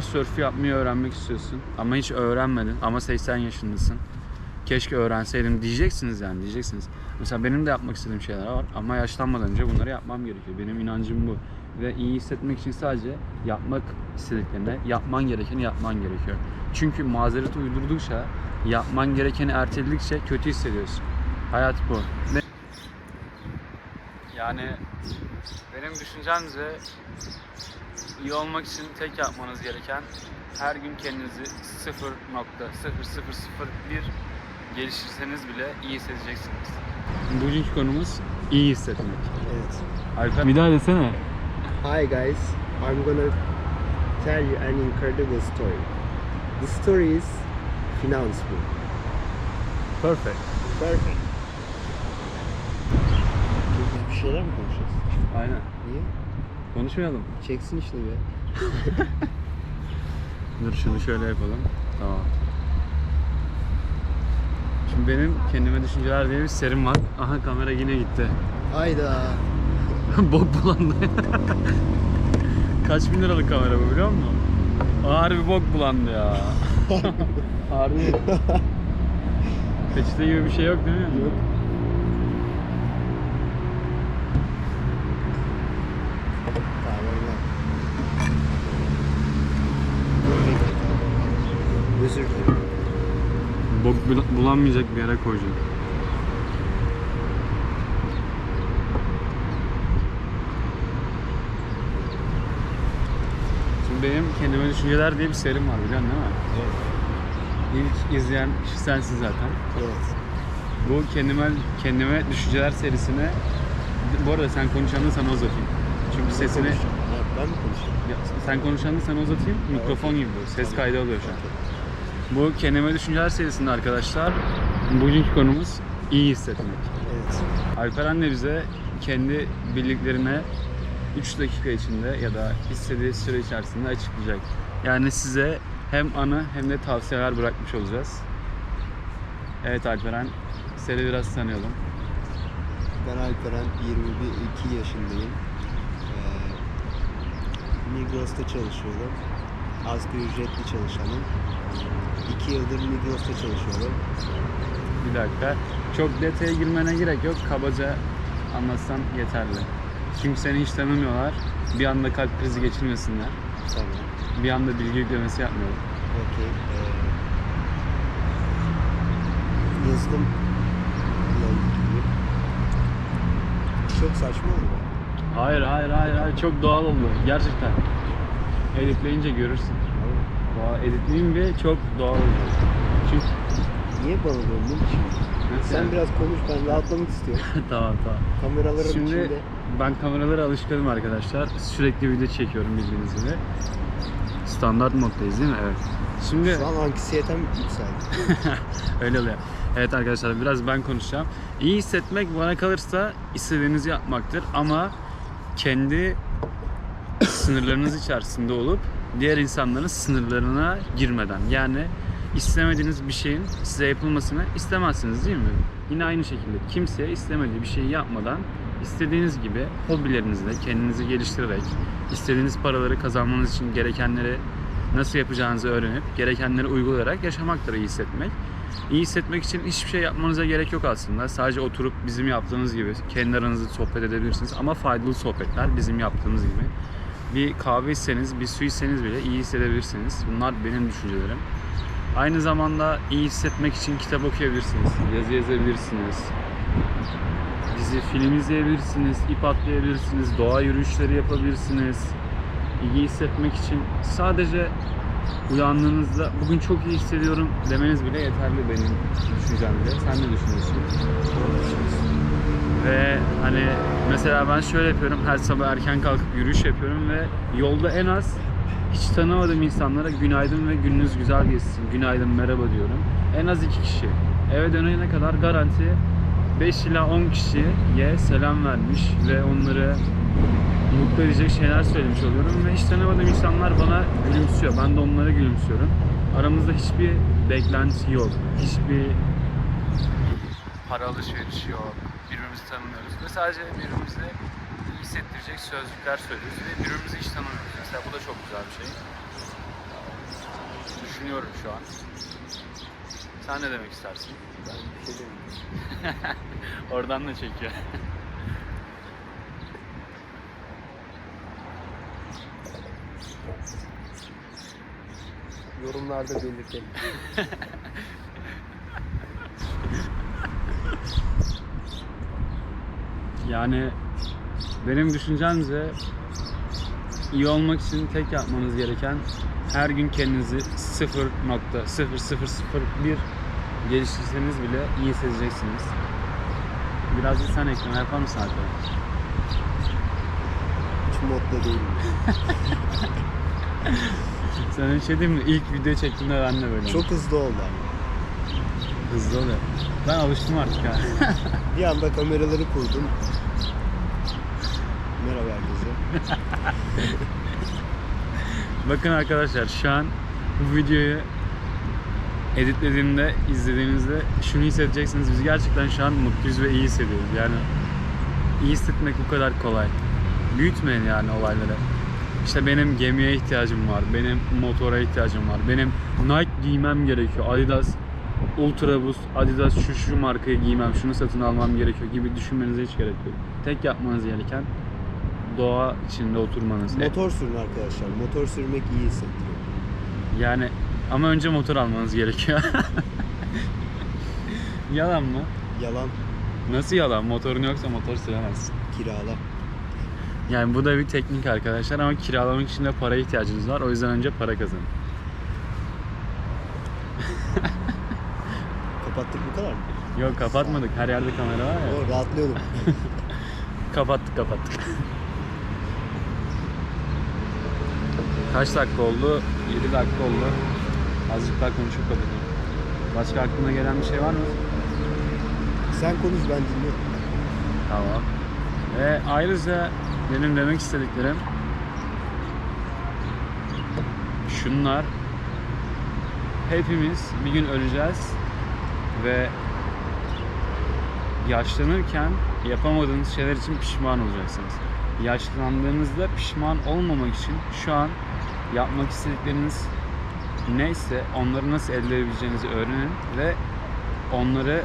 Sörfü yapmayı öğrenmek istiyorsun ama hiç öğrenmedin ama 80 yaşındasın. Keşke öğrenseydim diyeceksiniz yani diyeceksiniz. Mesela benim de yapmak istediğim şeyler var ama yaşlanmadan önce bunları yapmam gerekiyor. Benim inancım bu. Ve iyi hissetmek için sadece yapmak istediklerinde yapman gerekeni yapman gerekiyor. Çünkü mazereti uydurdukça, yapman gerekeni erteledikçe kötü hissediyorsun. Hayat bu. Yani benim düşüncemce iyi olmak için tek yapmanız gereken her gün kendinizi 0.0001 geliştirseniz bile iyi hissedeceksiniz. Bugünkü konumuz iyi hissetmek. Evet. Alper bir daha desene. Hi guys, I'm gonna tell you an incredible story. The story is finance book. Perfect. Perfect. Bir şeyler mi konuşacağız? Aynen. Niye? Konuşmayalım. Çeksin işte be. Dur şunu şöyle yapalım. Tamam. Şimdi benim kendime düşünceler diye bir serim var. Aha kamera yine gitti. Hayda. bok bulandı. Kaç bin liralık kamera bu biliyor musun? Harbi bok bulandı ya. Harbi. Peçete gibi bir şey yok değil mi? Yok. Özür dilerim. Bok bula- bulanmayacak bir yere koyacağım. Şimdi benim kendime düşünceler diye bir serim var biliyorsun değil mi? Evet. İlk izleyen kişi sensin zaten. Evet. Bu kendime kendime düşünceler serisine bu arada sen konuşanı sana uzatayım. Çünkü sesini ben mi konuşayım? Ya, sen konuşanı sana uzatayım. Mikrofon gibi bu. Ses kaydı alıyor şu an. Bu kendime düşünceler serisinde arkadaşlar bugünkü konumuz iyi hissetmek. Evet. Alperen de bize kendi bildiklerine 3 dakika içinde ya da istediği süre içerisinde açıklayacak. Yani size hem anı hem de tavsiyeler bırakmış olacağız. Evet Alperen, seni biraz tanıyalım. Ben Alperen, 22 yaşındayım. Ee, Migros'ta çalışıyorum. Asgari ücretli çalışanım. 2 yıldır Migros'ta çalışıyorum. Bir dakika. Çok detaya girmene gerek yok. Kabaca anlatsan yeterli. Çünkü seni hiç tanımıyorlar. Bir anda kalp krizi geçirmesinler. Tamam. Bir anda bilgi yüklemesi yapmayalım. Okey. Ee, yazılım. Çok saçma oldu? Hayır hayır hayır hayır çok doğal oldu gerçekten. Editleyince görürsün. Doğa editleyince çok doğal oldu. Çünkü Niye bana döndün şimdi? Sen biraz konuş ben rahatlamak istiyorum. tamam tamam. Kameraların Şimdi içinde. ben kameralara alışkınım arkadaşlar. Sürekli video çekiyorum bildiğiniz gibi. Standart moddayız değil mi? Evet. Şimdi Şu an anksiyetem yükseldi. Öyle oluyor. Evet arkadaşlar biraz ben konuşacağım. İyi hissetmek bana kalırsa istediğinizi yapmaktır ama kendi sınırlarınız içerisinde olup diğer insanların sınırlarına girmeden yani istemediğiniz bir şeyin size yapılmasını istemezsiniz değil mi? Yine aynı şekilde kimseye istemediği bir şeyi yapmadan istediğiniz gibi hobilerinizle kendinizi geliştirerek istediğiniz paraları kazanmanız için gerekenleri nasıl yapacağınızı öğrenip gerekenleri uygulayarak yaşamaktır iyi hissetmek. İyi hissetmek için hiçbir şey yapmanıza gerek yok aslında. Sadece oturup bizim yaptığımız gibi kendi aranızda sohbet edebilirsiniz ama faydalı sohbetler bizim yaptığımız gibi. Bir kahve içseniz, bir su içseniz bile iyi hissedebilirsiniz. Bunlar benim düşüncelerim. Aynı zamanda iyi hissetmek için kitap okuyabilirsiniz, yazı yazabilirsiniz, dizi, film izleyebilirsiniz, ip atlayabilirsiniz, doğa yürüyüşleri yapabilirsiniz. İyi hissetmek için sadece uyandığınızda bugün çok iyi hissediyorum demeniz bile yeterli benim düşüncemde. Sen ne düşünüyorsun? Ve hani mesela ben şöyle yapıyorum. Her sabah erken kalkıp yürüyüş yapıyorum ve yolda en az hiç tanımadığım insanlara günaydın ve gününüz güzel geçsin. Günaydın merhaba diyorum. En az iki kişi. Eve dönene kadar garanti 5 ila 10 kişiye selam vermiş ve onları mutlu edecek şeyler söylemiş oluyorum ve hiç tanımadığım insanlar bana gülümsüyor. Ben de onlara gülümsüyorum. Aramızda hiçbir beklenti yok. Hiçbir para alışverişi yok. Birbirimizi tanımıyoruz ve sadece birbirimize iyi hissettirecek sözcükler söylüyoruz ve birbirimizi hiç tanımıyoruz. Mesela bu da çok güzel bir şey. düşünüyorum şu an. Sen ne demek istersin? Ben bir şey demiyorum. Oradan da çekiyor. Yorumlarda belirtelim. Yani benim düşüncemce iyi olmak için tek yapmanız gereken her gün kendinizi 0.0001 geliştirseniz bile iyi hissedeceksiniz. Biraz da sen ekleme yapar mısın arkadaş? Hiç modda değilim. Sana bir şey diyeyim mi? İlk video çektiğimde ben de böyle. Çok hızlı oldu ama. hızlı oluyor. Ben alıştım artık ha. Bir anda kameraları kurdum. Bakın arkadaşlar şu an bu videoyu editlediğimde, izlediğinizde şunu hissedeceksiniz. Biz gerçekten şu an mutluyuz ve iyi hissediyoruz. Yani iyi hissetmek bu kadar kolay. Büyütmeyin yani olayları. İşte benim gemiye ihtiyacım var, benim motora ihtiyacım var, benim Nike giymem gerekiyor, Adidas Ultra Boost, Adidas şu şu markayı giymem, şunu satın almam gerekiyor gibi düşünmenize hiç gerek yok. Tek yapmanız gereken doğa içinde oturmanız. Motor sürün arkadaşlar. Motor sürmek iyi hissettiriyor. Yani ama önce motor almanız gerekiyor. yalan mı? Yalan Nasıl yalan? Motorun yoksa motor süremezsin. kirala. Yani bu da bir teknik arkadaşlar ama kiralamak için de para ihtiyacınız var. O yüzden önce para kazanın. Kapattık bu kadar mı? Yok kapatmadık. Her yerde kamera var ya. O rahatlıyordum. Kapattık kapattık. Kaç dakika oldu? 7 dakika oldu. Azıcık daha konuşup kapatalım. Başka aklına gelen bir şey var mı? Sen konuş ben dinliyorum. Tamam. Ve ayrıca benim demek istediklerim şunlar. Hepimiz bir gün öleceğiz ve yaşlanırken yapamadığınız şeyler için pişman olacaksınız. Yaşlandığınızda pişman olmamak için şu an yapmak istedikleriniz neyse onları nasıl elde edebileceğinizi öğrenin ve onları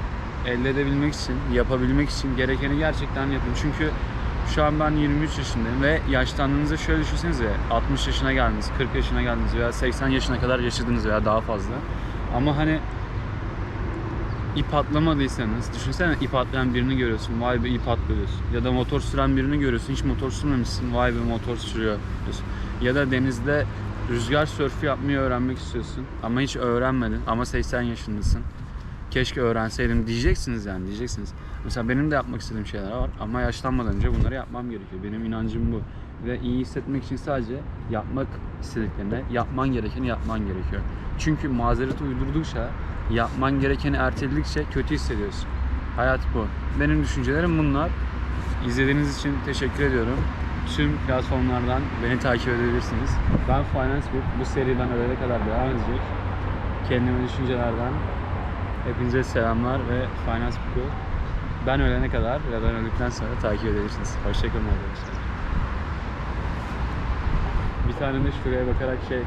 elde edebilmek için, yapabilmek için gerekeni gerçekten yapın. Çünkü şu an ben 23 yaşındayım ve yaşlandığınızda şöyle düşünsenize 60 yaşına geldiniz, 40 yaşına geldiniz veya 80 yaşına kadar yaşadınız veya daha fazla. Ama hani ip atlamadıysanız, düşünsene ip atlayan birini görüyorsun, vay be ip atlıyorsun. Ya da motor süren birini görüyorsun, hiç motor sürmemişsin, vay be motor sürüyor diyorsun. Ya da denizde rüzgar sörfü yapmayı öğrenmek istiyorsun ama hiç öğrenmedin ama 80 yaşındasın keşke öğrenseydim diyeceksiniz yani diyeceksiniz. Mesela benim de yapmak istediğim şeyler var ama yaşlanmadan önce bunları yapmam gerekiyor. Benim inancım bu. Ve iyi hissetmek için sadece yapmak istediklerine yapman gerekeni yapman gerekiyor. Çünkü mazereti uydurdukça, yapman gerekeni erteledikçe kötü hissediyorsun. Hayat bu. Benim düşüncelerim bunlar. İzlediğiniz için teşekkür ediyorum. Tüm platformlardan beni takip edebilirsiniz. Ben Finance Book. Bu seriden ölene kadar devam edecek. Kendime düşüncelerden Hepinize selamlar ve Finance Book'u ben ölene kadar ya ben öldükten sonra takip edebilirsiniz. Hoşçakalın arkadaşlar. Bir tane de şuraya bakarak şey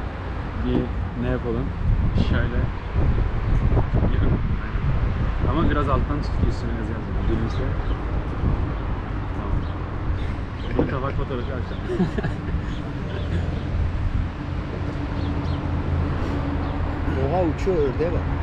bir ne yapalım? Şöyle. Ama biraz alttan tut üstüne yaz yaz. Gülümse. Tamam. Bunu tabak fotoğrafı açacağım. Oha uçuyor ördeğe bak.